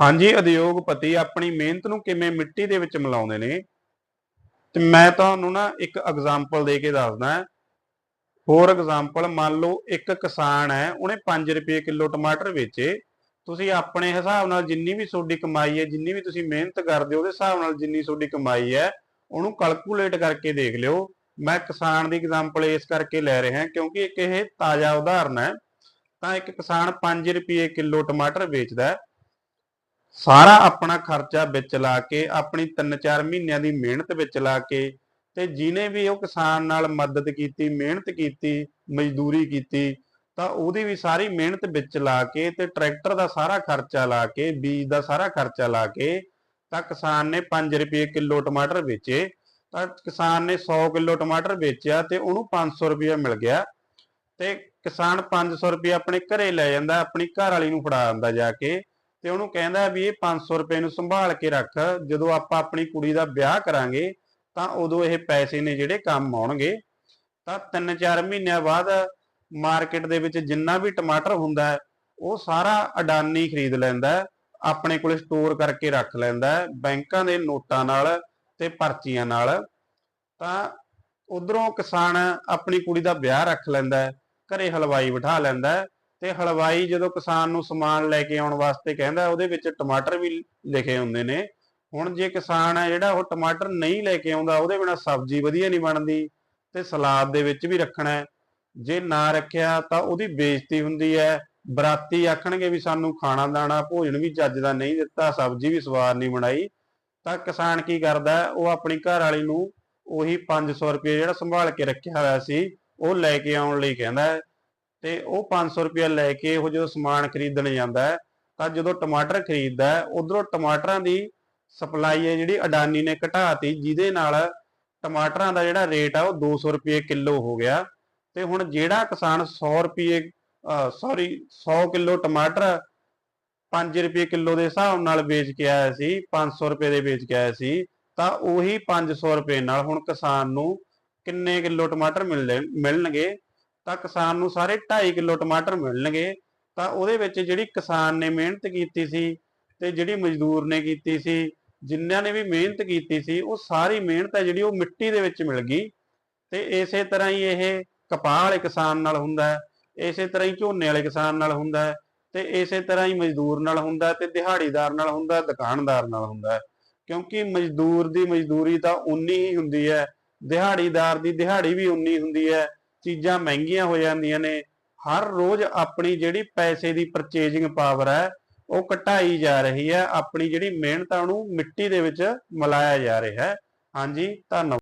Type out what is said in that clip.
ਹਾਂਜੀ ਉਦਯੋਗਪਤੀ ਆਪਣੀ ਮਿਹਨਤ ਨੂੰ ਕਿਵੇਂ ਮਿੱਟੀ ਦੇ ਵਿੱਚ ਮਿਲਾਉਂਦੇ ਨੇ? ਤੇ ਮੈਂ ਤੁਹਾਨੂੰ ਨਾ ਇੱਕ ਐਗਜ਼ਾਮਪਲ ਦੇ ਕੇ ਦੱਸਦਾ ਫੋਰ ਐਗਜ਼ਾਮਪਲ ਮੰਨ ਲਓ ਇੱਕ ਕਿਸਾਨ ਹੈ, ਉਹਨੇ 5 ਰੁਪਏ ਕਿਲੋ ਟਮਾਟਰ ਵੇਚੇ। ਤੁਸੀਂ ਆਪਣੇ ਹਿਸਾਬ ਨਾਲ ਜਿੰਨੀ ਵੀ ਤੁਹਾਡੀ ਕਮਾਈ ਹੈ, ਜਿੰਨੀ ਵੀ ਤੁਸੀਂ ਮਿਹਨਤ ਕਰਦੇ ਹੋ, ਉਹਦੇ ਹਿਸਾਬ ਨਾਲ ਜਿੰਨੀ ਤੁਹਾਡੀ ਕਮਾਈ ਹੈ, ਉਹਨੂੰ ਕੈਲਕੂਲੇਟ ਕਰਕੇ ਦੇਖ ਲਿਓ। ਮੈਂ ਕਿਸਾਨ ਦੀ ਐਗਜ਼ਾਮਪਲ ਇਸ ਕਰਕੇ ਲੈ ਰਿਹਾ, ਕਿਉਂਕਿ ਇੱਕ ਇਹ ਤਾਜ਼ਾ ਉਦਾਹਰਨ ਹੈ। ਤਾਂ ਇੱਕ ਕਿਸਾਨ 5 ਰੁਪਏ ਕਿਲੋ ਟਮਾਟਰ ਵੇਚਦਾ ਹੈ। ਸਾਰਾ ਆਪਣਾ ਖਰਚਾ ਵਿੱਚ ਲਾ ਕੇ, ਆਪਣੀ 3-4 ਮਹੀਨਿਆਂ ਦੀ ਮਿਹਨਤ ਵਿੱਚ ਲਾ ਕੇ ਤੇ ਜਿਨੇ ਵੀ ਉਹ ਕਿਸਾਨ ਨਾਲ ਮਦਦ ਕੀਤੀ, ਮਿਹਨਤ ਕੀਤੀ, ਮਜ਼ਦੂਰੀ ਕੀਤੀ, ਤਾਂ ਉਹਦੀ ਵੀ ਸਾਰੀ ਮਿਹਨਤ ਵਿੱਚ ਲਾ ਕੇ ਤੇ ਟਰੈਕਟਰ ਦਾ ਸਾਰਾ ਖਰਚਾ ਲਾ ਕੇ, ਬੀਜ ਦਾ ਸਾਰਾ ਖਰਚਾ ਲਾ ਕੇ ਤਾਂ ਕਿਸਾਨ ਨੇ 5 ਰੁਪਏ ਕਿਲੋ ਟਮਾਟਰ ਵੇਚੇ, ਤਾਂ ਕਿਸਾਨ ਨੇ 100 ਕਿਲੋ ਟਮਾਟਰ ਵੇਚਿਆ ਤੇ ਉਹਨੂੰ 500 ਰੁਪਏ ਮਿਲ ਗਿਆ ਤੇ ਕਿਸਾਨ 500 ਰੁਪਏ ਆਪਣੇ ਘਰੇ ਲੈ ਜਾਂਦਾ, ਆਪਣੀ ਘਰ ਵਾਲੀ ਨੂੰ ਫੜਾ ਦਿੰਦਾ ਜਾ ਕੇ ਤੇ ਉਹਨੂੰ ਕਹਿੰਦਾ ਵੀ ਇਹ 500 ਰੁਪਏ ਨੂੰ ਸੰਭਾਲ ਕੇ ਰੱਖ, ਜਦੋਂ ਆਪਾਂ ਆਪਣੀ ਕੁੜੀ ਦਾ ਵਿਆਹ ਕਰਾਂਗੇ, ਤਾਂ ਉਦੋਂ ਇਹ ਪੈਸੇ ਨੇ ਜਿਹੜੇ ਕੰਮ ਆਉਣਗੇ। ਤਾਂ 3-4 ਮਹੀਨਿਆਂ ਬਾਅਦ ਮਾਰਕੀਟ ਦੇ ਵਿੱਚ ਜਿੰਨਾ ਵੀ ਟਮਾਟਰ ਹੁੰਦਾ, ਉਹ ਸਾਰਾ ਅਡਾਨੀ ਖਰੀਦ ਲੈਂਦਾ, ਆਪਣੇ ਕੋਲ ਸਟੋਰ ਕਰਕੇ ਰੱਖ ਲੈਂਦਾ, ਬੈਂਕਾਂ ਦੇ ਨੋਟਾਂ ਨਾਲ ਤੇ ਪਰਚੀਆਂ ਨਾਲ। ਤਾਂ ਉਧਰੋਂ ਕਿਸਾਨ ਆਪਣੀ ਕੁੜੀ ਦਾ ਵਿਆਹ ਰੱਖ ਲੈਂਦਾ, ਘਰੇ ਹਲਵਾਈ ਬਿਠਾ ਲੈਂਦਾ ਤੇ ਹਲਵਾਈ ਜਦੋਂ ਕਿਸਾਨ ਨੂੰ ਸਮਾਨ ਲੈ ਕੇ ਆਉਣ ਵਾਸਤੇ ਕਹਿੰਦਾ, ਉਹਦੇ ਵਿੱਚ ਟਮਾਟਰ ਵੀ ਲਿਖੇ ਹੁੰਦੇ ਨੇ। ਹੁਣ ਜੇ ਕਿਸਾਨ ਹੈ ਜਿਹੜਾ, ਉਹ ਟਮਾਟਰ ਨਹੀਂ ਲੈ ਕੇ ਆਉਂਦਾ, ਉਹਦੇ ਬਿਨਾ ਸਬਜ਼ੀ ਵਧੀਆ ਨਹੀਂ ਬਣਦੀ ਤੇ ਸਲਾਦ ਦੇ ਵਿੱਚ ਵੀ ਰੱਖਣਾ ਹੈ। ਜੇ ਨਾ ਰੱਖਿਆ ਤਾਂ ਉਹਦੀ ਬੇਇੱਜ਼ਤੀ ਹੁੰਦੀ ਹੈ। ਬਰਾਤੀ ਆਖਣਗੇ ਵੀ ਸਾਨੂੰ ਖਾਣਾ ਦਾਣਾ, ਭੋਜਨ ਵੀ ਚੱਜ ਦਾ ਨਹੀਂ ਦਿੱਤਾ, ਸਬਜ਼ੀ ਵੀ ਸਵਾਦ ਨਹੀਂ ਬਣਾਈ। ਤਾਂ ਕਿਸਾਨ ਕੀ ਕਰਦਾ, ਉਹ ਆਪਣੀ ਘਰ ਵਾਲੀ ਨੂੰ ਉਹੀ 500 ਰੁਪਏ ਜਿਹੜਾ ਸੰਭਾਲ ਕੇ ਰੱਖਿਆ ਹੋਇਆ ਸੀ, ਉਹ ਲੈ ਕੇ ਆਉਣ ਲਈ ਕਹਿੰਦਾ ਤੇ ਉਹ 500 ਰੁਪਏ ਲੈ ਕੇ ਉਹ ਜਦੋਂ ਸਮਾਨ ਖਰੀਦਣ ਜਾਂਦਾ ਹੈ, ਤਾਂ ਜਦੋਂ ਟਮਾਟਰ ਖਰੀਦਦਾ ਹੈ, ਉਧਰੋਂ ਟਮਾਟਰਾਂ ਦੀ ਸਪਲਾਈ ਹੈ ਜਿਹੜੀ ਅਡਾਨੀ ਨੇ ਘਟਾਤੀ, ਜਿਹਦੇ ਨਾਲ ਟਮਾਟਰਾਂ ਦਾ ਜਿਹੜਾ ਰੇਟ ਆ ਉਹ 200 ਰੁਪਏ ਕਿਲੋ ਹੋ ਗਿਆ। ਤੇ ਹੁਣ ਜਿਹੜਾ ਕਿਸਾਨ 100 ਰੁਪਏ ਸੌਰੀ 100 ਕਿਲੋ ਟਮਾਟਰ 5 ਰੁਪਏ ਕਿਲੋ ਦੇ ਹਿਸਾਬ ਨਾਲ ਵੇਚ ਕੇ ਆਇਆ ਸੀ 500 ਰੁਪਏ ਦੇ ਵੇਚ ਕੇ ਆਇਆ ਸੀ, ਤਾਂ ਉਹੀ 500 ਰੁਪਏ ਨਾਲ ਹੁਣ ਕਿਸਾਨ ਨੂੰ ਕਿੰਨੇ ਕਿਲੋ ਟਮਾਟਰ ਮਿਲਣੇ ਮਿਲਣਗੇ। ਤਾਂ ਕਿਸਾਨ ਨੂੰ ਸਾਰੇ 2.5 ਕਿਲੋ ਟਮਾਟਰ ਮਿਲਣਗੇ। ਤਾਂ ਉਹਦੇ ਵਿੱਚ ਜਿਹੜੀ ਕਿਸਾਨ ਨੇ ਮਿਹਨਤ ਕੀਤੀ ਸੀ ਤੇ ਜਿਹੜੀ ਮਜ਼ਦੂਰ ਨੇ ਕੀਤੀ ਸੀ, ਜਿਨ੍ਹਾਂ ਨੇ ਵੀ ਮਿਹਨਤ ਕੀਤੀ ਸੀ, ਉਹ ਸਾਰੀ ਮਿਹਨਤ ਹੈ ਜਿਹੜੀ ਉਹ ਮਿੱਟੀ ਦੇ ਵਿੱਚ ਮਿਲ ਗਈ। ਤੇ ਇਸੇ ਤਰ੍ਹਾਂ ਹੀ ਇਹ ਕਪਾਹ ਵਾਲੇ ਕਿਸਾਨ ਨਾਲ ਹੁੰਦਾ ਹੈ, ਇਸੇ ਤਰ੍ਹਾਂ ਹੀ ਝੋਨੇ ਵਾਲੇ ਕਿਸਾਨ ਨਾਲ ਹੁੰਦਾ ਹੈ, ਤੇ ਇਸੇ ਤਰ੍ਹਾਂ ਹੀ ਮਜ਼ਦੂਰ ਨਾਲ ਹੁੰਦਾ ਹੈ ਤੇ ਦਿਹਾੜੀਦਾਰ ਨਾਲ ਹੁੰਦਾ ਦੁਕਾਨਦਾਰ ਨਾਲ ਹੁੰਦਾ ਕਿਉਂਕਿ ਮਜ਼ਦੂਰ ਦੀ ਮਜ਼ਦੂਰੀ ਤਾਂ ਉਨੀ ਹੀ ਹੁੰਦੀ ਹੈ, ਦਿਹਾੜੀਦਾਰ ਦੀ ਦਿਹਾੜੀ ਵੀ ਉਨੀ ਹੁੰਦੀ ਹੈ ਚੀਜ਼ਾਂ ਮਹਿੰਗੀਆਂ ਹੋ ਜਾਂਦੀਆਂ ਨੇ, ਹਰ ਰੋਜ਼ ਆਪਣੀ ਜਿਹੜੀ ਪੈਸੇ ਦੀ ਪਰਚੇਜਿੰਗ ਪਾਵਰ ਹੈ, ਉਹ ਘਟਾਈ ਜਾ ਰਹੀ ਹੈ, ਆਪਣੀ ਜਿਹੜੀ ਮਿਹਨਤ ਆ ਉਹਨੂੰ ਮਿੱਟੀ ਦੇ ਵਿੱਚ ਮਿਲਾਇਆ ਜਾ ਰਿਹਾ ਹੈ। ਹਾਂਜੀ, ਧੰਨਵਾਦ।